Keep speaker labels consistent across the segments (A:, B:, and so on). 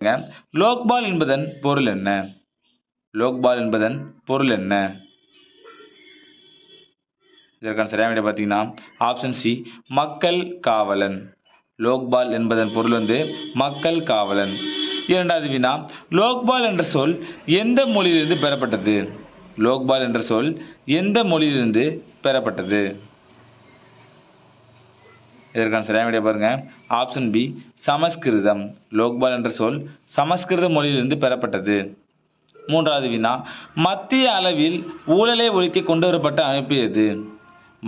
A: லோக்பால் என்பதன் பொருள் என்ன? லோக்பால் என்பதன் பொருள் என்ன? இதற்கான சரியான விட பார்த்தீங்கன்னா ஆப்ஷன் சி மக்கள் காவலன். லோக்பால் என்பதன் பொருள் வந்து மக்கள் காவலன். இரண்டாவது வினா லோக்பால் என்ற சொல் எந்த மொழியிலிருந்து பெறப்பட்டது? லோக்பால் என்ற சொல் எந்த மொழியிலிருந்து பெறப்பட்டது? இதற்கான சரியான விடைய பாருங்கள் ஆப்ஷன் பி சமஸ்கிருதம். லோக்பால் என்ற சொல் சமஸ்கிருத மொழியிலிருந்து பெறப்பட்டது. மூன்றாவது வினா மத்திய அளவில் ஊழலை ஒழிக்க கொண்டு வரப்பட்ட அமைப்பு எது?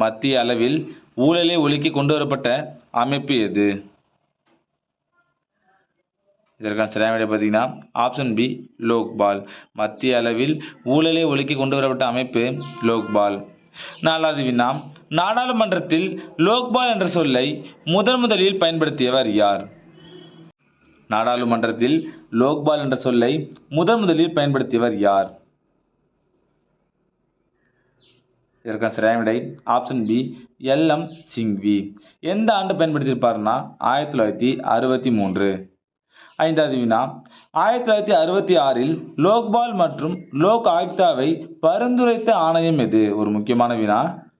A: மத்திய அளவில் ஊழலை ஒழிக்க கொண்டு வரப்பட்ட அமைப்பு எது? இதற்கான சரியான விடை பார்த்தீங்கன்னா ஆப்ஷன் பி லோக்பால். மத்திய அளவில் ஊழலை ஒழிக்க கொண்டு வரப்பட்ட அமைப்பு லோக்பால். நாலாவது வினா நாடாளுமன்றத்தில் லோக்பால் என்ற சொல்லை முதன் முதலில் பயன்படுத்தியவர் யார்? நாடாளுமன்றத்தில் லோக்பால் என்ற சொல்லை முதன் முதலில் பயன்படுத்தியவர் யார்? இதற்கான சரியான விடை ஆப்ஷன் பி எல்எம் சிங்வி எந்த ஆண்டு பயன்படுத்தியிருப்பார்னா? ஆயிரத்தி தொள்ளாயிரத்தி அறுபத்தி மூன்று. ஐந்தாவது வினா. ஆயிரத்தி தொள்ளாயிரத்தி அறுபத்தி ஆறில் லோக்பால் மற்றும் லோக் ஆயுக்தாவை பரிந்துரைத்த ஆணையம் எது? ஒரு முக்கியமான வினா.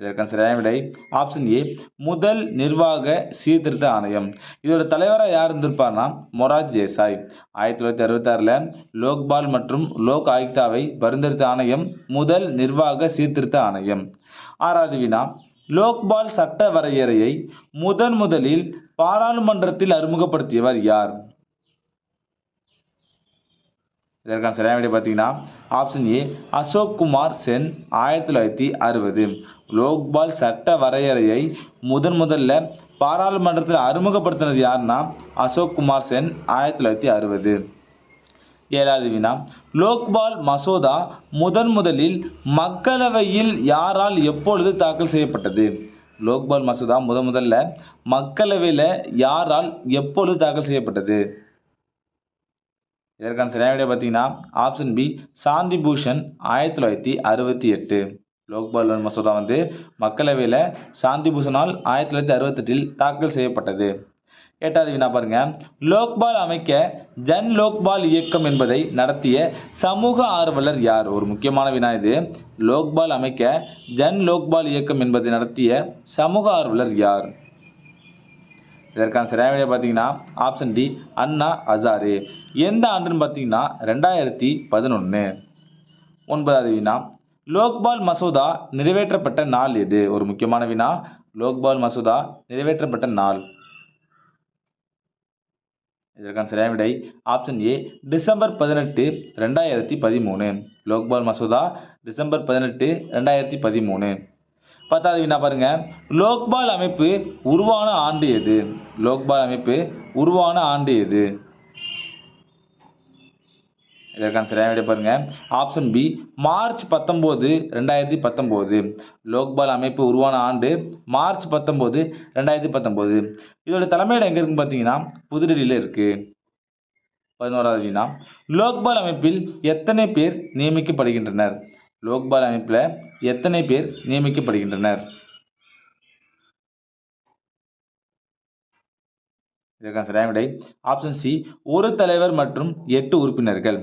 A: இதற்கான சரியான விடை ஆப்ஷன் ஏ முதல் நிர்வாக சீர்திருத்த ஆணையம். இதோட தலைவராக யார் இருந்திருப்பார்னா மொராஜ் தேசாய். ஆயிரத்தி தொள்ளாயிரத்தி அறுபத்தாறில் லோக்பால் மற்றும் லோக் ஆயுக்தாவை பரிந்துரைத்த ஆணையம் முதல் நிர்வாக சீர்திருத்த ஆணையம். ஆறாவது வினா லோக்பால் சட்ட வரையறையை முதன் முதலில் பாராளுமன்றத்தில் அறிமுகப்படுத்தியவர் யார்? இதற்கான சரியான விடை பார்த்தீங்கன்னா ஆப்ஷன் ஏ அசோக் குமார் சென் ஆயிரத்தி தொள்ளாயிரத்தி அறுபது. லோக்பால் சட்ட வரையறையை முதன் முதல்ல பாராளுமன்றத்தில் அறிமுகப்படுத்தினது யாருன்னா அசோக் குமார் சென் ஆயிரத்தி தொள்ளாயிரத்தி அறுபது. ஏழாவது வினா லோக்பால் மசோதா முதன் முதலில் மக்களவையில் யாரால் எப்பொழுது தாக்கல் செய்யப்பட்டது? லோக்பால் மசோதா முதன் முதல்ல மக்களவையில் யாரால் எப்பொழுது தாக்கல் செய்யப்பட்டது? இதற்கான சரியான விடை பார்த்தீங்கன்னா ஆப்ஷன் பி சாந்தி பூஷன் ஆயிரத்தி தொள்ளாயிரத்தி அறுபத்தி எட்டு. லோக்பால் மசோதா வந்து மக்களவையில் சாந்தி பூஷனால் ஆயிரத்தி தொள்ளாயிரத்தி அறுபத்தெட்டில் தாக்கல் செய்யப்பட்டது. எட்டாவது வினா பாருங்க. லோக்பால் அமைக்க ஜன் லோக்பால் இயக்கம் என்பதை நடத்திய சமூக ஆர்வலர் யார்? ஒரு முக்கியமான வினா இது. லோக்பால் அமைக்க ஜன் லோக்பால் இயக்கம் என்பதை நடத்திய சமூக ஆர்வலர் யார்? இதற்கான சரியான விடை பார்த்தீங்கன்னா ஆப்ஷன் டி அண்ணா அசாரு. எந்த ஆண்டுன்னு பார்த்தீங்கன்னா ரெண்டாயிரத்தி பதினொன்று ஒன்பதாவது வினா லோக்பால் மசோதா நிறைவேற்றப்பட்ட நாள் எது? ஒரு முக்கியமான வினா லோக்பால் மசோதா நிறைவேற்றப்பட்ட நாள். இதற்கான சரியான விடை ஆப்ஷன் ஏ டிசம்பர் பதினெட்டு ரெண்டாயிரத்தி பதிமூணு. லோக்பால் மசோதா டிசம்பர் பதினெட்டு ரெண்டாயிரத்தி பதிமூணு. பத்தாவது வினா பாருங்க. லோக்பால் அமைப்பு உருவான ஆண்டு எது? லோக்பால் அமைப்பு உருவான ஆண்டு எது? இதற்கான சரியான விடை பாருங்க. ஆப்ஷன் பி மார்ச் பத்தொம்போது ரெண்டாயிரத்தி பத்தொம்போது. லோக்பால் அமைப்பு உருவான ஆண்டு மார்ச் பத்தொம்போது ரெண்டாயிரத்தி பத்தொம்போது. இதோட தலைமையிடம் எங்கே இருக்குன்னு பார்த்தீங்கன்னா புதுடெல்லியில் இருக்குது பதினோராவது வினா. லோக்பால் அமைப்பில் எத்தனை பேர் நியமிக்கப்படுகின்றனர்? லோக்பால் அமைப்பில் எத்தனை பேர் நியமிக்கப்படுகின்றனர்? இதற்கான சரியான விடை ஆப்ஷன் சி ஒரு தலைவர் மற்றும் எட்டு உறுப்பினர்கள்.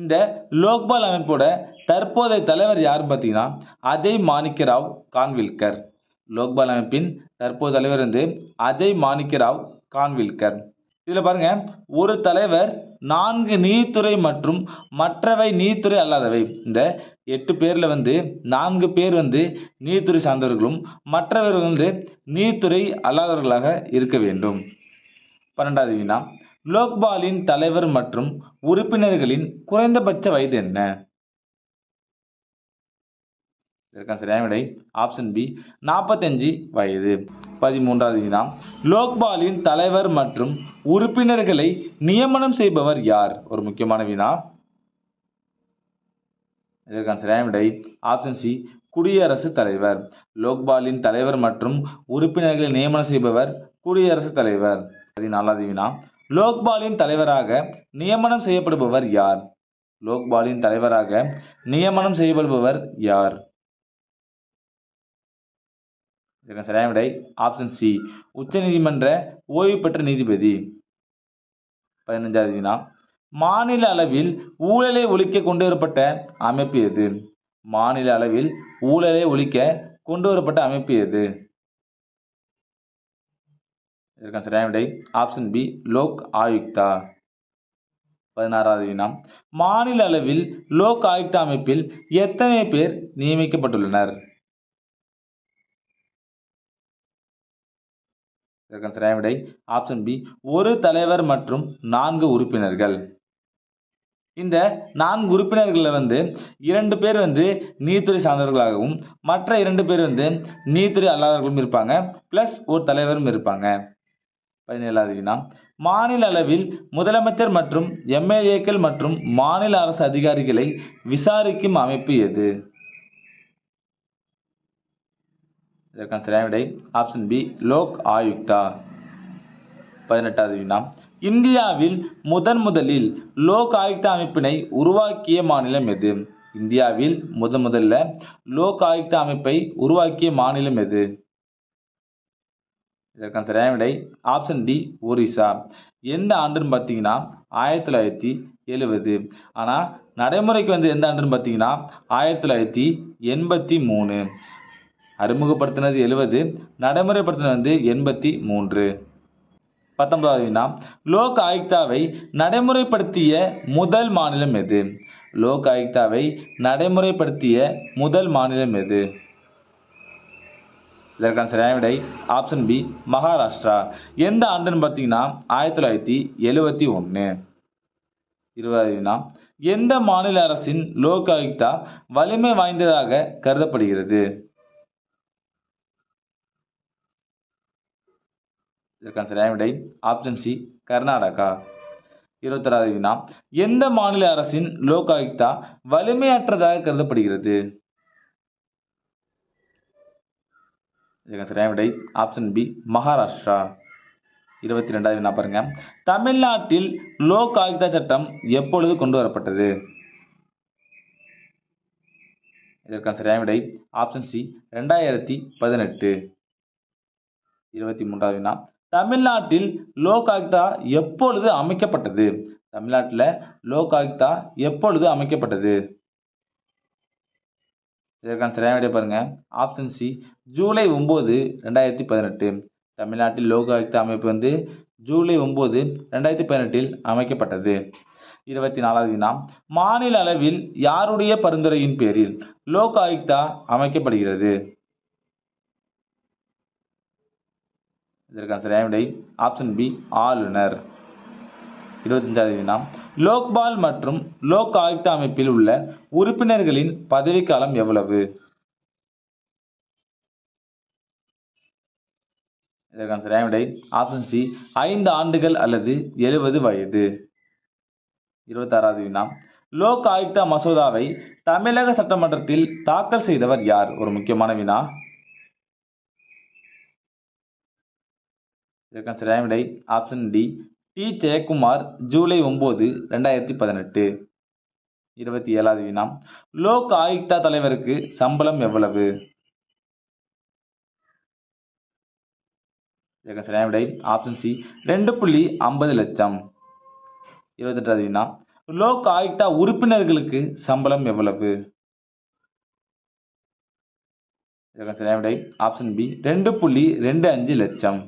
A: இந்த லோக்பால் அமைப்போட தற்போதைய தலைவர் யார் பார்த்தீங்கன்னா அஜய் மாணிக்கராவ் கான்வில்கர். லோக்பால் அமைப்பின் தற்போதைய தலைவர் வந்து அஜய் மாணிக்கராவ் கான்வில்கர். இதில் பாருங்க ஒரு தலைவர் நான்கு நீதித்துறை மற்றும் மற்றவை நீதித்துறை அல்லாதவை. இந்த எட்டு பேரில் வந்து நான்கு பேர் வந்து நீதித்துறை சார்ந்தவர்களும் மற்றவர் வந்து நீதித்துறை அல்லாதவர்களாக இருக்க வேண்டும். பன்னெண்டாவது வினா லோக்பாலின் தலைவர் மற்றும் உறுப்பினர்களின் குறைந்தபட்ச வயது என்ன? இதற்கான சரியான விடை ஆப்ஷன் பி நாற்பத்தஞ்சு வயது. பதிமூன்றாவது வினா லோக்பாலின் தலைவர் மற்றும் உறுப்பினர்களை நியமனம் செய்பவர் யார்? ஒரு முக்கியமான வினா இதற்கான சரியான விடை ஆப்ஷன் சி குடியரசுத் தலைவர். லோக்பாலின் தலைவர் மற்றும் உறுப்பினர்களை நியமனம் செய்பவர் குடியரசுத் தலைவர். பதினாலாவது வினா லோக்பாலின் தலைவராக நியமனம் செய்யப்படுபவர் யார்? லோக்பாலின் தலைவராக நியமனம் செய்யப்படுபவர் யார்? இதற்கு சரியான விடை ஆப்ஷன் சி உச்சநீதிமன்ற ஓய்வு பெற்ற நீதிபதி. பதினஞ்சாவது வினா மாநில அளவில் ஊழலை ஒழிக்க கொண்டு வரப்பட்ட அமைப்பு எது? மாநில அளவில் ஊழலை ஒழிக்க கொண்டு வரப்பட்ட அமைப்பு எது? இதற்கான சரியான விடை. Option B Lok Ayukta. பதினாறாவது வினா மாநில அளவில் லோக் ஆயுக்தா அமைப்பில் எத்தனை பேர் நியமிக்கப்பட்டுள்ளனர்? இதற்கான சரியான விடை. ஆப்ஷன் பி ஒரு தலைவர் மற்றும் நான்கு உறுப்பினர்கள். இந்த நான்கு உறுப்பினர்களில் வந்து இரண்டு பேர் வந்து நீதித்துறை சார்ந்தவர்களாகவும் மற்ற இரண்டு பேர் வந்து நீதித்துறை அல்லாதவர்களும் இருப்பாங்க. ப்ளஸ் ஒரு தலைவரும் இருப்பாங்க. பதினேழாவது வினா மாநில அளவில் முதலமைச்சர் மற்றும் எம்எல்ஏக்கள் மற்றும் மாநில அரசு அதிகாரிகளை விசாரிக்கும் அமைப்பு எது? இதற்கான சரியான விடை ஆப்ஷன் பி லோக் ஆயுக்தா. பதினெட்டாவது வினா இந்தியாவில் முதன் முதலில் லோக் ஆயுக்தா அமைப்பினை உருவாக்கிய மாநிலம் எது? இந்தியாவில் முதன் முதல்ல லோக் ஆயுக்தா அமைப்பை உருவாக்கிய மாநிலம் எது? இதற்கான சரியான விடை ஆப்ஷன் டி ஒரிசா. எந்த ஆண்டுன்னு பார்த்தீங்கன்னா ஆயிரத்தி தொள்ளாயிரத்தி எழுபது. ஆனால் நடைமுறைக்கு வந்து எந்த ஆண்டுன்னு பார்த்தீங்கன்னா ஆயிரத்தி தொள்ளாயிரத்தி எண்பத்தி மூணு. அறிமுகப்படுத்தினது எழுபது நடைமுறைப்படுத்தினது வந்து எண்பத்தி மூன்று. பத்தொன்பதாவது வினா லோக் ஆயுக்தாவை நடைமுறைப்படுத்திய முதல் மாநிலம் எது? லோக் ஆயுக்தாவை நடைமுறைப்படுத்திய முதல் மாநிலம் எது? இதற்கான சரியான விடை? Option B Maharashtra. எந்த ஆண்டுன்னு பார்த்தீங்கன்னா ஆயிரத்தி தொள்ளாயிரத்தி எழுபத்தி ஒன்று இருபதாவது வினா எந்த மாநில அரசின் லோக் ஆயுக்தா வலிமை வாய்ந்ததாக கருதப்படுகிறது? இதற்கான சரியான விடை ஆப்ஷன் சி கர்நாடகா. இருபத்தொறாவது வினா எந்த மாநில அரசின் லோக் ஆயுக்தா வலிமையற்றதாக கருதப்படுகிறது? இதற்கான சரியான விடை ஆப்ஷன் பி மகாராஷ்டிரா. இருபத்தி ரெண்டாவது வினா பாருங்க. தமிழ்நாட்டில் லோக் ஆயுக்தா சட்டம் எப்பொழுது கொண்டு வரப்பட்டது? இதற்கான சரியான விடை ஆப்ஷன் சி ரெண்டாயிரத்தி பதினெட்டு. இருபத்தி மூன்றாவது வினா தமிழ்நாட்டில் லோக் ஆயுக்தா எப்பொழுது அமைக்கப்பட்டது? தமிழ்நாட்டில் லோக் ஆயுக்தா எப்பொழுது அமைக்கப்பட்டது? இதற்கான சரியான விட பாருங்க. ஆப்ஷன் சி ஜூலை ஒம்பது ரெண்டாயிரத்தி பதினெட்டு. தமிழ்நாட்டில் லோக் ஆயுக்தா அமைப்பு வந்து ஜூலை ஒம்பது ரெண்டாயிரத்தி பதினெட்டில் அமைக்கப்பட்டது. இருபத்தி நாலாவது வினா மாநில அளவில் யாருடைய பரிந்துரையின் பேரில் லோக் ஆயுக்தா அமைக்கப்படுகிறது? இதற்கான சரியான விடை ஆப்ஷன் பி ஆளுநர். இருபத்தஞ்சாவது வினா லோக்பால் மற்றும் லோக் ஆயுக்த அமைப்பில் உள்ள உறுப்பினர்களின் பதவிக்காலம் எவ்வளவு? இதற்கான சரியான விடை ஆப்ஷன் சி ஐந்து ஆண்டுகள் அல்லது எழுபது வயது. இருபத்தாறாவது வினா லோக் ஆயுக்தா மசோதாவை தமிழக சட்டமன்றத்தில் தாக்கல் செய்தவர் யார்? ஒரு முக்கியமான வினா. இதற்கான சரியான விடை ஆப்ஷன் டி டி ஜெயக்குமார் ஜூலை ஒம்பது ரெண்டாயிரத்தி பதினெட்டு. இருபத்தி ஏழாவது வினா லோக் ஆயுக்தா தலைவருக்கு சம்பளம் எவ்வளவு? இதற்கான சரியான விடை ஆப்ஷன் சி ரெண்டு புள்ளி ஐம்பது லட்சம். இருபத்தெட்டாவது வினா லோக் ஆயுக்தா உறுப்பினர்களுக்கு சம்பளம் எவ்வளவு? இதற்கான சரியான விடை ஆப்ஷன் பி ரெண்டு புள்ளி ரெண்டு அஞ்சு லட்சம்.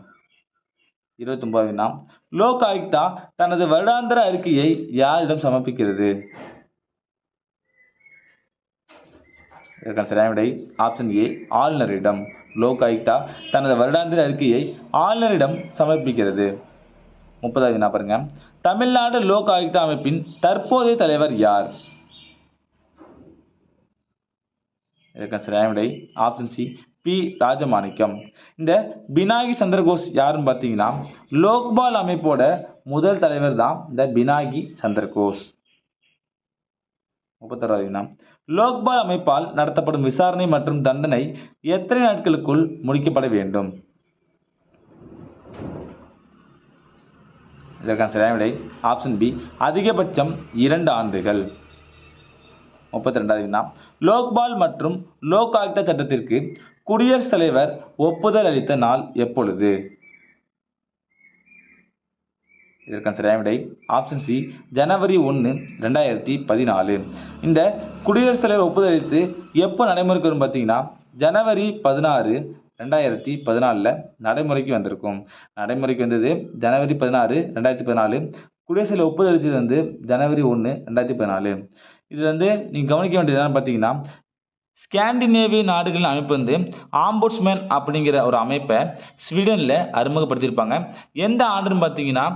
A: இருபத்தொன்பது நாம் லோக் ஆயுக்தா தனது வருடாந்திர அறிக்கையை யாரிடம் சமர்ப்பிக்கிறது? இதற்கான சரியான விடை ஆப்ஷன் ஏ ஆளுநரிடம். லோக் ஆயுக்தா தனது வருடாந்திர அறிக்கையை ஆளுநரிடம் சமர்ப்பிக்கிறது. முப்பதாவது நான் பாருங்க. தமிழ்நாடு லோக் ஆயுக்தா அமைப்பின் தற்போதைய தலைவர் யார்? இதற்கான சரியான விடை ஆப்ஷன் சி பி. ராஜமாணிக்கம். இந்த பினாகி சந்திரகோஸ் யாருன்னு பார்த்தீங்கன்னா லோக்பால் அமைப்போட முதல் தலைவர் தான் இந்த பினாகி சந்திரகோஸ் முப்பத்தாறாவது வினா லோக்பால் அமைப்பால் நடத்தப்படும் விசாரணை மற்றும் தண்டனை எத்தனை நாட்களுக்குள் முடிக்கப்பட வேண்டும்? இதற்கான சரியான விடை? ஆப்ஷன் பி அதிகபட்சம் இரண்டு ஆண்டுகள். முப்பத்தி ரெண்டாவது வினா லோக்பால் மற்றும் லோக் ஆயுக்தா சட்டத்திற்கு குடியரசுத் தலைவர் ஒப்புதல் அளித்த நாள் எப்பொழுது? இதற்கான சரியான விடை ஆப்ஷன் சி ஜனவரி ஒன்று ரெண்டாயிரத்தி பதினாலு. இந்த குடியரசுத் தலைவர் ஒப்புதல் அளித்து எப்போ நடைமுறைக்கு வரும் பார்த்தீங்கன்னா ஜனவரி பதினாறு ரெண்டாயிரத்தி பதினாலில் நடைமுறைக்கு வந்திருக்கும். நடைமுறைக்கு வந்தது ஜனவரி பதினாறு ரெண்டாயிரத்தி பதினாலு. குடியரசுத் தலைவர் ஒப்புதல் அளித்தது வந்து ஜனவரி ஒன்று ரெண்டாயிரத்தி பதினாலு. இதில் வந்து நீங்கள் கவனிக்க வேண்டியது என்னென்னு பார்த்தீங்கன்னா ஸ்காண்டினேவிய நாடுகளின் அமைப்பு வந்து ஆம்புட்ஸ்மேன் அப்படிங்கிற ஒரு அமைப்பை ஸ்வீடனில் அறிமுகப்படுத்தியிருப்பாங்க. எந்த ஆண்டுன்னு பார்த்தீங்கன்னா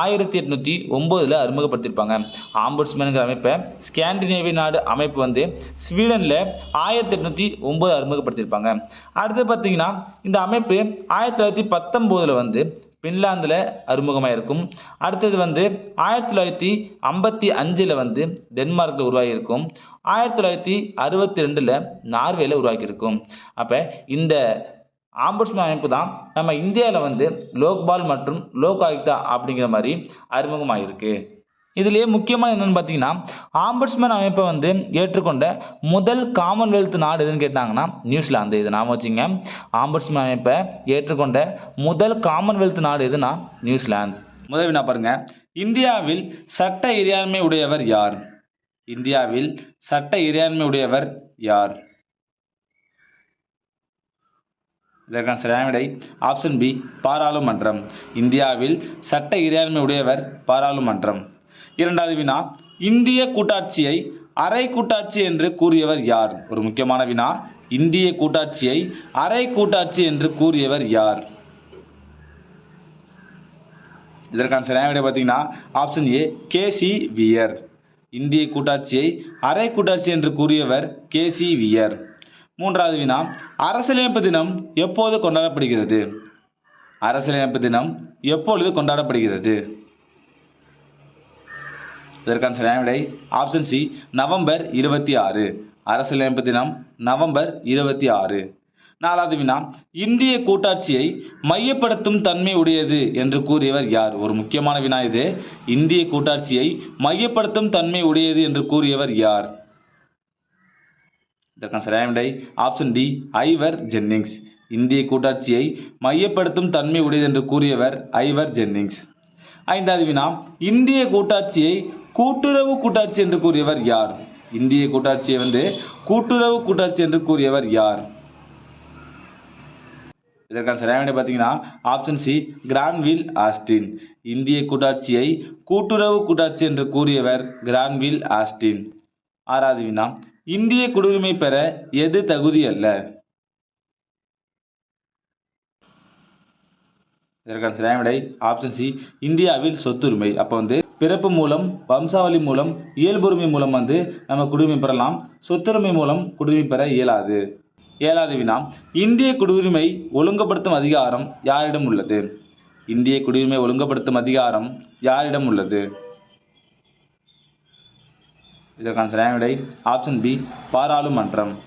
A: ஆயிரத்தி எட்நூற்றி ஒம்போதில் அறிமுகப்படுத்தியிருப்பாங்க. ஆம்புட்ஸ்மேனுங்கிற அமைப்பை ஸ்காண்டினேவிய நாடு அமைப்பு வந்து ஸ்வீடனில் ஆயிரத்தி எட்நூற்றி ஒம்பது அறிமுகப்படுத்தியிருப்பாங்க. அடுத்து பார்த்தீங்கன்னா இந்த அமைப்பு ஆயிரத்தி தொள்ளாயிரத்தி பத்தொம்போதில் வந்து பின்லாந்தில் அறிமுகமாக இருக்கும் அடுத்தது வந்து ஆயிரத்தி தொள்ளாயிரத்தி ஐம்பத்தி அஞ்சில் வந்து டென்மார்க்கில் உருவாகியிருக்கும். ஆயிரத்தி தொள்ளாயிரத்தி அறுபத்தி ரெண்டில் நார்வேல உருவாக்கியிருக்கும். அப்போ இந்த ஆம்புட்ஸ்மேன் அமைப்பு தான் நம்ம இந்தியாவில் வந்து லோக்பால் மற்றும் லோக் ஆயுக்தா அப்படிங்கிற மாதிரி அறிமுகமாகிருக்கு இதுலேயே முக்கியமாக என்னென்னு பார்த்தீங்கன்னா ஆம்பட்ஸ்மேன் அமைப்பை வந்து ஏற்றுக்கொண்ட முதல் காமன்வெல்த் நாடு எதுன்னு கேட்டாங்கன்னா நியூசிலாந்து இது நாம வச்சுங்க ஆம்புட்ஸ்மேன் அமைப்பை ஏற்றுக்கொண்ட முதல் காமன்வெல்த் நாடு எதுனா நியூசிலாந்து முதல் வினா பாருங்க. இந்தியாவில் சட்ட இறையாண்மை உடையவர் யார்? இந்தியாவில் சட்ட இறையாண்மை உடையவர் யார்? இதற்கான சரியான விடை ஆப்ஷன் பி பாராளுமன்றம். இந்தியாவில் சட்ட இறையாண்மை உடையவர் பாராளுமன்றம். இரண்டாவது வினா இந்திய கூட்டாட்சியை அரை கூட்டாட்சி என்று கூறியவர் யார்? ஒரு முக்கியமான வினா இந்திய கூட்டாட்சியை அரை கூட்டாட்சி என்று கூறியவர் யார்? இதற்கான சரியான விட பார்த்தீங்கன்னா ஆப்ஷன் ஏ கேசி வியர். இந்திய கூட்டாட்சியை அரை கூட்டாட்சி என்று கூறியவர் கேசி வியர். மூன்றாவது வினா அரசியலமைப்பு தினம் எப்போது கொண்டாடப்படுகிறது? அரசியலமைப்பு தினம் எப்பொழுது கொண்டாடப்படுகிறது? இதற்கான சரியான விடை ஆப்ஷன் சி நவம்பர் இருபத்தி ஆறு. அரசியலமைப்பு தினம் நவம்பர் இருபத்தி ஆறு. நாலாவது வினா இந்திய கூட்டாட்சியை மையப்படுத்தும் தன்மை உடையது என்று கூறியவர் யார்? ஒரு முக்கியமான வினா இது. இந்திய கூட்டாட்சியை மையப்படுத்தும் தன்மை உடையது என்று கூறியவர் யார்? இதற்கான சரியான விடை ஆப்ஷன் டி ஐவர் ஜென்னிங்ஸ். இந்திய கூட்டாட்சியை மையப்படுத்தும் தன்மை உடையது என்று கூறியவர் ஐவர் ஜென்னிங்ஸ். ஐந்தாவது வினா இந்திய கூட்டாட்சியை கூட்டுறவு கூட்டாட்சி என்று கூறியவர் யார்? இந்திய கூட்டாட்சியை வந்து கூட்டுறவு கூட்டாட்சி என்று கூறியவர் யார்? இதற்கான சரியான விடை பார்த்தீங்கன்னா ஆப்ஷன் சி கிரான்வில் ஆஸ்டின் இந்திய கூட்டாட்சியை கூட்டுறவு கூட்டாட்சி என்று கூறியவர் கிரான்வில் ஆஸ்டின் ஆறாவது வினா. இந்திய குடியுரிமை பெற எது தகுதி அல்ல? இதற்கான சரியான விடை ஆப்ஷன் சி இந்தியாவில் சொத்துரிமை. அப்போ வந்து பிறப்பு மூலம் வம்சாவளி மூலம் இயல்புரிமை மூலம் வந்து நம்ம குடியுரிமை பெறலாம். சொத்துரிமை மூலம் குடியுரிமை பெற இயலாது. ஏழாவது வினா இந்திய குடியுரிமை ஒழுங்குபடுத்தும் அதிகாரம் யாரிடம் உள்ளது? இந்திய குடியுரிமை ஒழுங்குபடுத்தும் அதிகாரம் யாரிடம் உள்ளது? இதற்கான சரியான விடை ஆப்ஷன் பி பாராளுமன்றம்.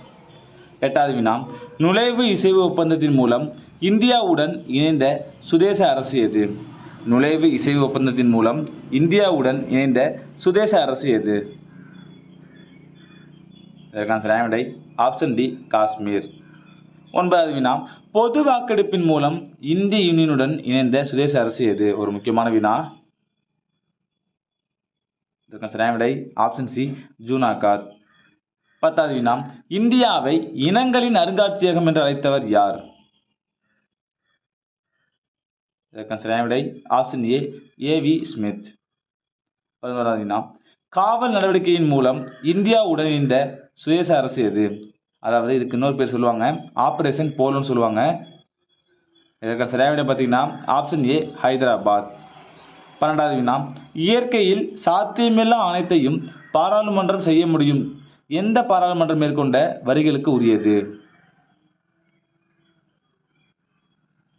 A: எட்டாவது வினா நுழைவு இசைவு ஒப்பந்தத்தின் மூலம் இந்தியாவுடன் இணைந்த சுதேச அரசு எது? நுழைவு இசைவு ஒப்பந்தத்தின் மூலம் இந்தியாவுடன் இணைந்த சுதேச அரசு எது? இதற்கான சரியான விடை ஆப்ஷன் டி காஷ்மீர். ஒன்பதாவது வினா. பொது வாக்கெடுப்பின் மூலம் இந்திய யூனியனுடன் இணைந்த சுதேச அரசு எது? ஒரு முக்கியமான வினா. இதற்கான சரியான விடை ஆப்ஷன் சி ஜூனாகாத். பத்தாவது வினா. இந்தியாவை இனங்களின் அருங்காட்சியகம் என்று அழைத்தவர் யார்? இதற்கான சரியான விடை ஆப்ஷன் ஏ ஏவி ஸ்மித் பதினோராவது வினா காவல் நடவடிக்கையின் மூலம் இந்தியாவுடன் இணைந்த சுயேச அரசு எது? அதாவது இதுக்கு இன்னொரு பேர் சொல்லுவாங்க ஆப்ரேஷன் போலோன்னு சொல்லுவாங்க. இதற்கு சரியான விட பார்த்தீங்கன்னா ஆப்ஷன் ஏ ஹைதராபாத் பன்னெண்டாவது வினா இயற்கையில் சாத்தியமில்லா அனைத்தையும் பாராளுமன்றம் செய்ய முடியும். எந்த பாராளுமன்றம் மேற்கொண்ட வரிகளுக்கு உரியது?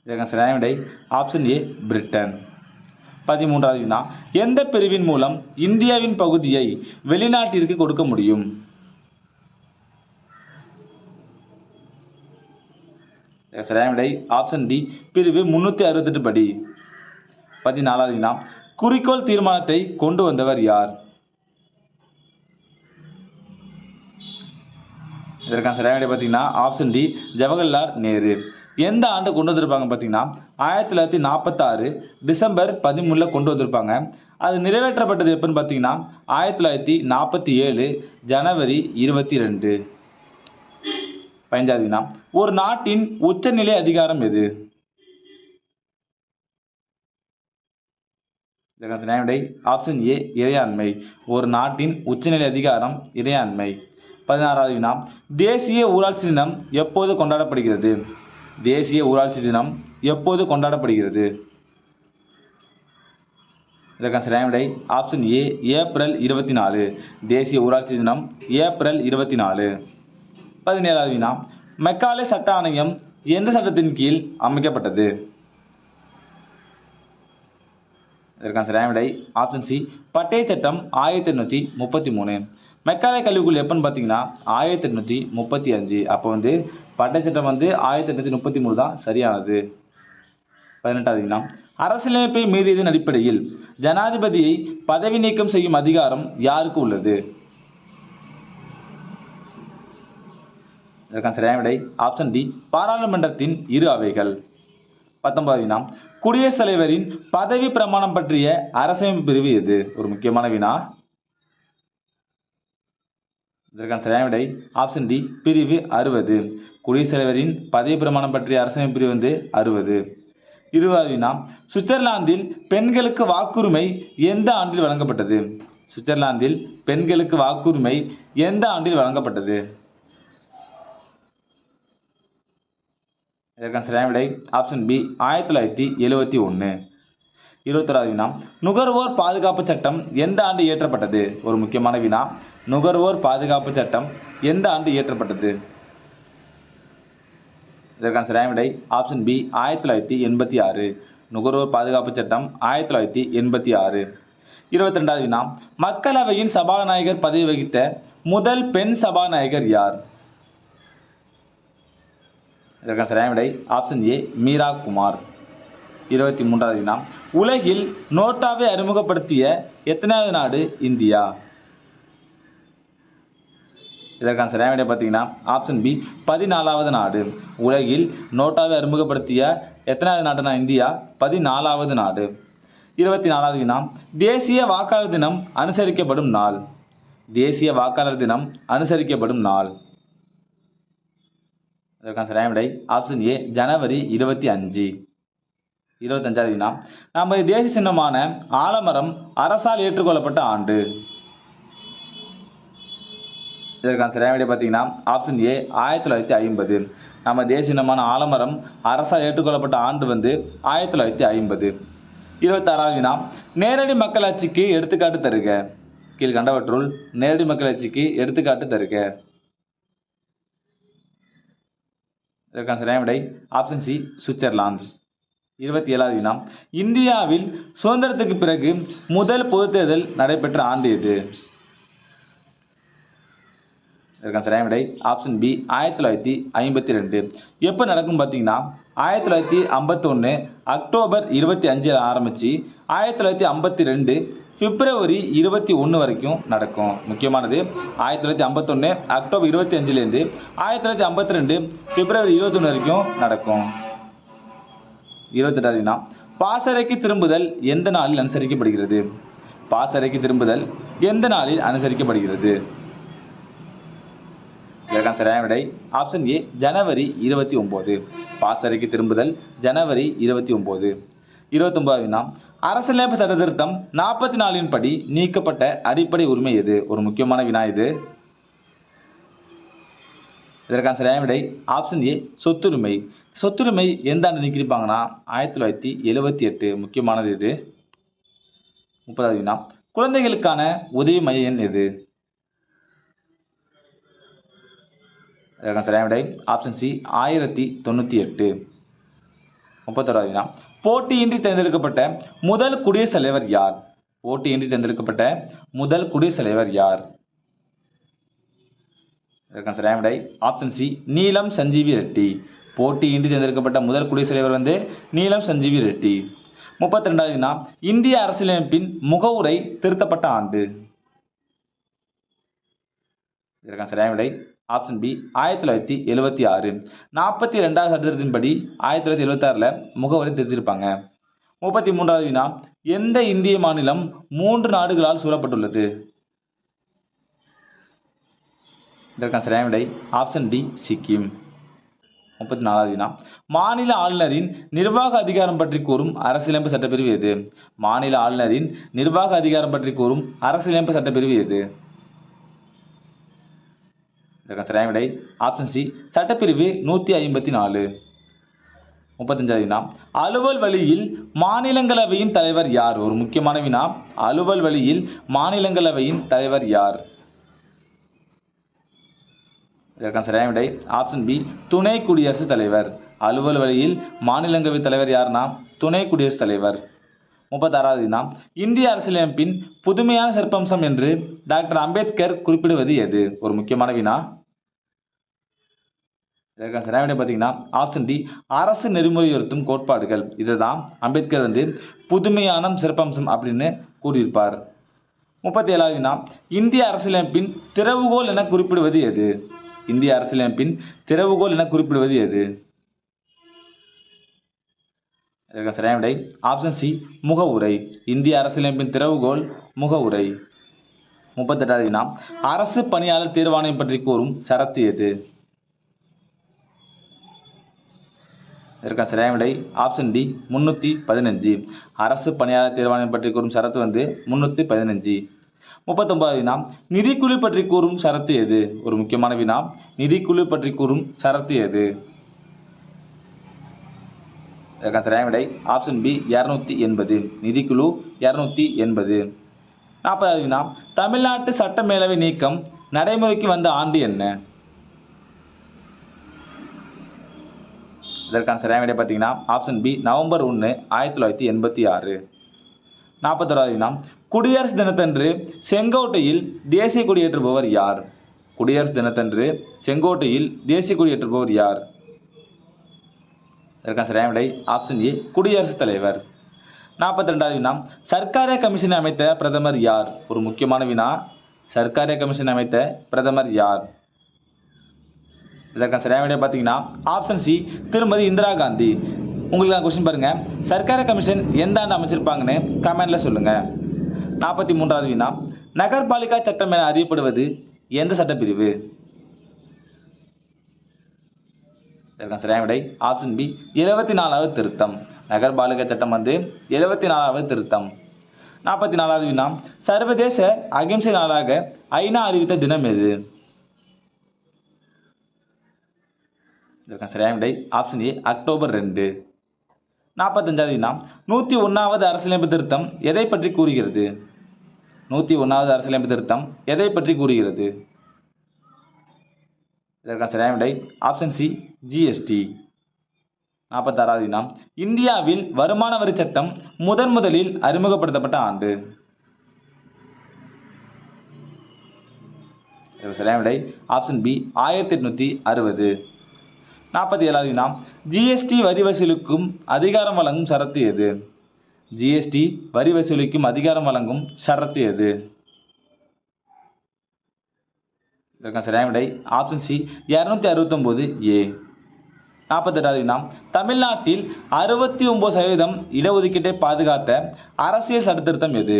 A: இதற்கான சரியான விடை ஆப்ஷன் ஏ பிரிட்டன் பதிமூன்றாவது வினா எந்த பிரிவின் மூலம் இந்தியாவின் பகுதியை வெளிநாட்டிற்கு கொடுக்க முடியும்? இதற்கு சரியான விடை ஆப்ஷன் டி பிரிவு முன்னூற்றி அறுபத்தெட்டு படி. பதினாலாவது வினா குறிக்கோள் தீர்மானத்தை கொண்டு வந்தவர் யார்? இதற்கான சரியான விடை பார்த்தீங்கன்னா ஆப்ஷன் டி ஜவஹர்லால் நேரு. எந்த ஆண்டு கொண்டு வந்திருப்பாங்க பார்த்தீங்கன்னா? ஆயிரத்தி தொள்ளாயிரத்தி நாற்பத்தாறு டிசம்பர் பதிமூணில் கொண்டு வந்திருப்பாங்க. அது நிறைவேற்றப்பட்டது எப்போன்னு பார்த்தீங்கன்னா ஆயிரத்தி தொள்ளாயிரத்தி நாற்பத்தி ஏழு ஜனவரி இருபத்தி ரெண்டு பதினஞ்சாவது வினா ஒரு நாட்டின் உச்சநிலை அதிகாரம் எது? விடை ஆப்ஷன் ஏ இறையாண்மை. ஒரு நாட்டின் உச்சநிலை அதிகாரம் இறையாண்மை. பதினாறாவது வினா தேசிய ஊராட்சி தினம் எப்போது கொண்டாடப்படுகிறது? தேசிய ஊராட்சி தினம் எப்போது கொண்டாடப்படுகிறது? இதற்கான சரியான விடை ஆப்ஷன் ஏ ஏப்ரல் இருபத்தி நாலு தேசிய ஊராட்சி தினம் ஏப்ரல் இருபத்தி நாலு பதினேழாவது வினா மெக்காலே சட்ட ஆணையம் எந்த சட்டத்தின் கீழ் அமைக்கப்பட்டது? இதற்கான சரியான விடை ஆப்ஷன் சி பட்டை சட்டம் ஆயிரத்தி எண்ணூற்றி முப்பத்தி மூணு. மெக்காலே கல்விக்குள் எப்போன்னு பார்த்தீங்கன்னா ஆயிரத்தி எண்ணூற்றி முப்பத்தி அஞ்சு. அப்போ வந்து பட்டச்சட்டம் வந்து ஆயிரத்தி எண்ணூற்றி முப்பத்தி மூணு தான் சரியானது. பதினெட்டாவது வினா அரசியலமைப்பை மீறியதன் அடிப்படையில் ஜனாதிபதியை பதவி நீக்கம் செய்யும் அதிகாரம் யாருக்கு உள்ளது? இதற்கான சரியான விடை ஆப்ஷன் டி பாராளுமன்றத்தின் இரு அவைகள். பத்தொன்பது வினா குடியரசுத் தலைவரின் பதவி பிரமாணம் பற்றிய அரசமைப்பு பிரிவு எது? ஒரு முக்கியமான வினா. இதற்கான சரியான விடை ஆப்ஷன் டி பிரிவு அறுபது. குடியரசுத்தலைவரின் பதவி பிரமாணம் பற்றிய அரசமைப்பு பிரிவு வந்து அறுபது. இருபது வினா சுவிட்சர்லாந்தில் பெண்களுக்கு வாக்குரிமை எந்த ஆண்டில் வழங்கப்பட்டது? சுவிட்சர்லாந்தில் பெண்களுக்கு வாக்குரிமை எந்த ஆண்டில் வழங்கப்பட்டது? இதற்கான சரியான விடை? ஆப்ஷன் பி ஆயிரத்தி தொள்ளாயிரத்தி எழுவத்தி ஒன்று இருபத்தொராது வினா நுகர்வோர் பாதுகாப்பு சட்டம் எந்த ஆண்டு இயற்றப்பட்டது? ஒரு முக்கியமான வினா. நுகர்வோர் பாதுகாப்பு சட்டம் எந்த ஆண்டு இயற்றப்பட்டது? இதற்கான சரியான விடை ஆப்ஷன் பி ஆயிரத்தி தொள்ளாயிரத்தி எண்பத்தி ஆறு. நுகர்வோர் பாதுகாப்பு சட்டம் ஆயிரத்தி தொள்ளாயிரத்தி எண்பத்தி ஆறு. இருபத்தி ரெண்டாவது வினா. மக்களவையின் சபாநாயகர் பதவி வகித்த முதல் பெண் சபாநாயகர் யார்? இதற்கான சரியான விடை ஆப்ஷன் ஏ மீரா குமார் இருபத்தி மூன்றாவது வினா. உலகில் நோட்டாவை அறிமுகப்படுத்திய எத்தனாவது நாடு இந்தியா? இதற்கான சரியான விடை பார்த்தீங்கன்னா ஆப்ஷன் பி பதினாலாவது நாடு. உலகில் நோட்டாவை அறிமுகப்படுத்திய எத்தனாவது நாடுனா இந்தியா? பதினாலாவது நாடு. இருபத்தி நாலாவது வினா தேசிய வாக்காளர் தினம் அனுசரிக்கப்படும் நாள். தேசிய வாக்காளர் தினம் அனுசரிக்கப்படும் நாள். இதற்கான சரியான விடை ஆப்ஷன் ஏ ஜனவரி இருபத்தி அஞ்சு. இருபத்தஞ்சாவது வினா நமது தேசிய சின்னமான ஆலமரம் அரசால் ஏற்றுக்கொள்ளப்பட்ட ஆண்டு. இதற்கான சரியான விடை பார்த்தீங்கன்னா ஆப்ஷன் ஏ ஆயிரத்தி தொள்ளாயிரத்தி ஐம்பது. நம்ம தேசிய சின்னமான ஆலமரம் அரசால் ஏற்றுக்கொள்ளப்பட்ட ஆண்டு வந்து ஆயிரத்தி தொள்ளாயிரத்தி ஐம்பது. இருபத்தாறாவது வினா நேரடி மக்களாட்சிக்கு எடுத்துக்காட்டு தருக. கீழ்கண்டவற்றுள் நேரடி மக்களாட்சிக்கு எடுத்துக்காட்டு தருக. இதற்கான சரியான விடை ஆப்ஷன் சி சுவிட்சர்லாந்து. இருபத்தி ஏழாவது வினா இந்தியாவில் சுதந்திரத்துக்கு பிறகு முதல் பொது தேர்தல் நடைபெற்ற ஆண்டு எது? இதற்கான சரியான விடை ஆப்ஷன் பி ஆயிரத்தி தொள்ளாயிரத்தி ஐம்பத்தி ரெண்டு. எப்போ நடக்கும் பார்த்தீங்கன்னா ஆயிரத்தி தொள்ளாயிரத்தி ஐம்பத்தொன்று அக்டோபர் இருபத்தி அஞ்சில் ஆரம்பித்து ஆயிரத்தி தொள்ளாயிரத்தி ஐம்பத்தி ரெண்டு பிப்ரவரி இருபத்தி ஒன்று வரைக்கும் நடக்கும். முக்கியமானது ஆயிரத்தி தொள்ளாயிரத்தி ஐம்பத்தொன்று அக்டோபர் இருபத்தி அஞ்சுலேருந்து ஆயிரத்தி தொள்ளாயிரத்தி ஐம்பத்தி ரெண்டு பிப்ரவரி இருபத்தொன்று வரைக்கும் நடக்கும். இருபத்தெட்டாவதுனா பாசறைக்கு திரும்புதல் எந்த நாளில் அனுசரிக்கப்படுகிறது? பாசறைக்கு திரும்புதல் எந்த நாளில் அனுசரிக்கப்படுகிறது? இதற்கான சரியான விடை ஆப்ஷன் ஏ ஜனவரி இருபத்தி ஒம்பது. பாசறைக்கு திரும்புதல் ஜனவரி இருபத்தி ஒம்பது. இருபத்தொன்பதாவது வினா அரசியலமைப்பு சட்ட திருத்தம் நாற்பத்தி நாலின் படி நீக்கப்பட்ட அடிப்படை உரிமை எது? ஒரு முக்கியமான வினா இது. இதற்கான சரியான விடை ஆப்ஷன் ஏ சொத்துரிமை. சொத்துரிமை எந்த ஆண்டு நீக்கிருப்பாங்கன்னா ஆயிரத்தி தொள்ளாயிரத்தி எழுபத்தி எட்டு. முக்கியமானது இது. முப்பதாவது வினா குழந்தைகளுக்கான உதவி மையம் எண் எது? இதற்கான சரியான விடை ஆப்ஷன் சி ஆயிரத்தி தொண்ணூற்றி எட்டு. முப்பத்தொராவது தான் போட்டியின்றி தேர்ந்தெடுக்கப்பட்ட முதல் குடியரசுத் தலைவர் யார்? போட்டியின்றி தேர்ந்தெடுக்கப்பட்ட முதல் குடியரசுத் தலைவர் யார்? இதற்கான சரியான விடை ஆப்ஷன் சி நீலம் சஞ்சீவி ரெட்டி. போட்டியின்றி தேர்ந்தெடுக்கப்பட்ட முதல் குடியரசுத் தலைவர் வந்து நீலம் சஞ்சீவி ரெட்டி. முப்பத்தி ரெண்டாவது இந்திய அரசியலமைப்பின் முகவுரை திருத்தப்பட்ட ஆண்டு. இதற்கான சரியான விடை ஆப்ஷன் பி ஆயிரத்தி தொள்ளாயிரத்தி எழுபத்தி ஆறு. நாற்பத்தி ரெண்டாவது சட்டத்தின்படி ஆயிரத்தி தொள்ளாயிரத்தி எழுபத்தாறில் முகவரி திருத்திருப்பாங்க முப்பத்தி மூன்றாவது வினா எந்த இந்திய மாநிலம் மூன்று நாடுகளால் சூழப்பட்டுள்ளது? இதற்கான சரியான விடை ஆப்ஷன் டி சிக்கிம். முப்பத்தி நாலாவது வினா மாநில ஆளுநரின் நிர்வாக அதிகாரம் பற்றி கூறும் அரசியலமைப்பு சட்டப்பிரிவு எது? மாநில ஆளுநரின் நிர்வாக அதிகாரம் பற்றி கூறும் அரசியலமைப்பு சட்டப்பிரிவு எது? இதற்கான சரியான விடை. ஆப்ஷன் சி சட்டப்பிரிவு நூற்றி ஐம்பத்தி நாலு முப்பத்தஞ்சாவது வினா. அலுவல் வழியில் மாநிலங்களவையின் தலைவர் யார்? ஒரு முக்கியமான வினா. அலுவல் வழியில் மாநிலங்களவையின் தலைவர் யார்? இதற்கான சரியான விடை. ஆப்ஷன் பி துணை குடியரசுத் தலைவர். அலுவல் வழியில் மாநிலங்களவை தலைவர் யார்னா? துணை குடியரசுத் தலைவர். முப்பத்தாறாவது வினா. இந்திய அரசியலமைப்பின் புதுமையான சிறப்பம்சம் என்று டாக்டர் அம்பேத்கர் குறிப்பிடுவது எது? ஒரு முக்கியமான வினா இதற்கான சரியான பார்த்தீங்கன்னா ஆப்ஷன் டி அரசு நெறிமுறையுறுத்தும் கோட்பாடுகள். இதுதான் அம்பேத்கர் வந்து புதுமையான சிறப்பம்சம் அப்படின்னு கூறியிருப்பார். முப்பத்தி ஏழாவது வினா இந்திய அரசியலமைப்பின் திறவுகோல் என குறிப்பிடுவது எது? இந்திய அரசியலமைப்பின் திறவுகோல் என குறிப்பிடுவது எது? இதற்கான சரியான விடை ஆப்ஷன் சி முகவுரை. இந்திய அரசியலமைப்பின் திறவுகோல் முகவுரை. முப்பத்தெட்டாவது வினா அரசு பணியாளர் தேர்வாணையம் பற்றி கூறும் சரத்து எது? இதற்கான சரியான விடை. ஆப்ஷன் டி முந்நூற்றி பதினஞ்சு. அரசு பணியாளர் தேர்வாணையம் பற்றி கூறும் சரத்து வந்து முந்நூற்றி பதினஞ்சு. முப்பத்தொன்பதாவது வினா நிதிக்குழு பற்றி கூறும் சரத்து எது? ஒரு முக்கியமான வினா. நிதிக்குழு பற்றி கூறும் சரத்து எது? இதற்கான சரியான விடை. ஆப்ஷன் பி இரநூத்தி எண்பது. நிதிக்குழு இரநூத்தி எண்பது. நாற்பதாவது வினா தமிழ்நாட்டு சட்டமேலவை நீக்கம் நடைமுறைக்கு வந்த ஆண்டு என்ன? இதற்கான சரியான விடை பார்த்தீங்கன்னா ஆப்ஷன் பி நவம்பர் ஒன்று ஆயிரத்தி தொள்ளாயிரத்தி எண்பத்தி ஆறு. நாற்பத்தோராவது வினா குடியரசு தினத்தன்று செங்கோட்டையில் தேசிய கொடியேற்றுபவர் யார்? குடியரசு தினத்தன்று செங்கோட்டையில் தேசிய கொடியேற்றுபவர் யார்? இதற்கான சரியான விடை ஆப்ஷன் ஏ குடியரசுத் தலைவர். நாற்பத்தி ரெண்டாவது வினா. சர்க்காரிய கமிஷனை அமைத்த பிரதமர் யார்? ஒரு முக்கியமான வினா. சர்க்காரிய கமிஷன் அமைத்த பிரதமர் யார்? இதற்கான சரியான விட பார்த்தீங்கன்னா ஆப்ஷன் சி திருமதி இந்திரா காந்தி. உங்களுக்கு கொஸ்டின் பாருங்கள் சர்க்கார கமிஷன் எந்த ஆண்டு அமைச்சிருப்பாங்கன்னு கமெண்டில் சொல்லுங்கள் நாற்பத்தி மூன்றாவது வினா. நகர்பாலிகா சட்டம் என அறியப்படுவது எந்த சட்டப்பிரிவு? இதற்கான சரியான விடை ஆப்ஷன் பி இருபத்தி நாலாவது திருத்தம். நகர்பாலிகா சட்டம் வந்து எழுபத்தி நாலாவது திருத்தம். நாற்பத்தி நாலாவது வினா சர்வதேச அகிம்சை நாளாக ஐநா அறிவித்த தினம் எது? இதற்கான சரியான விடை. ஆப்ஷன் ஏ அக்டோபர் ரெண்டு. நாற்பத்தஞ்சாவது வினா நூற்றி ஒன்றாவது அரசியலமைப்பு திருத்தம் எதை பற்றி கூறுகிறது? நூற்றி ஒன்றாவது அரசியலமைப்பு திருத்தம் எதை பற்றி கூறுகிறது? இதற்கான சரியான விடை ஆப்ஷன் சி ஜிஎஸ்டி நாற்பத்தாறாவது வினா இந்தியாவில் வருமான வரி சட்டம் முதன் முதலில் அறிமுகப்படுத்தப்பட்ட ஆண்டு. இதற்கு சரியான விடை. ஆப்ஷன் பி ஆயிரத்தி எட்நூற்றி அறுபது. நாற்பத்தி ஏழாவது வினா ஜிஎஸ்டி வரி வசூலுக்கும் அதிகாரம் வழங்கும் சரத்து எது? ஜிஎஸ்டி வரி வசூலிக்கும் அதிகாரம் வழங்கும் சரத்து எது? இதற்கான சரியான விடை. ஆப்ஷன் சி இரநூத்தி அறுபத்தொம்போது ஏ நாற்பத்தெட்டாவது வினா தமிழ்நாட்டில் அறுபத்தி ஒம்பது சதவீதம் இடஒதுக்கீட்டை பாதுகாத்த அரசியல் சட்டத்திருத்தம் எது?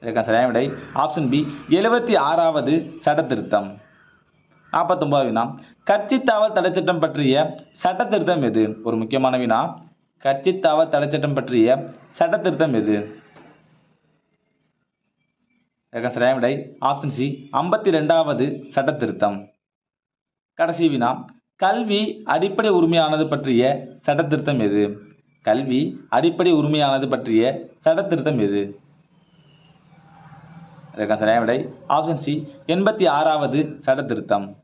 A: இதற்கான சரியான விடை. ஆப்ஷன் பி எழுபத்தி ஆறாவது சட்டத்திருத்தம். நாற்பத்தொம்பதாவது வினா கட்சி தாவல் தடைச்சட்டம் பற்றிய சட்டத்திருத்தம் எது? ஒரு முக்கியமான வினா. கட்சி தாவல் தடைச்சட்டம் பற்றிய சட்டத்திருத்தம் எது? இதற்கான சரியான விடை. ஆப்ஷன் சி ஐம்பத்தி ரெண்டாவது சட்டத்திருத்தம். கடைசி வினா. கல்வி அடிப்படை உரிமையானது பற்றிய சட்டத்திருத்தம் எது? கல்வி அடிப்படை உரிமையானது பற்றிய சட்டத்திருத்தம் எது? இதற்கான சரியான விடை. ஆப்ஷன் சி எண்பத்தி ஆறாவது சட்டத்திருத்தம்.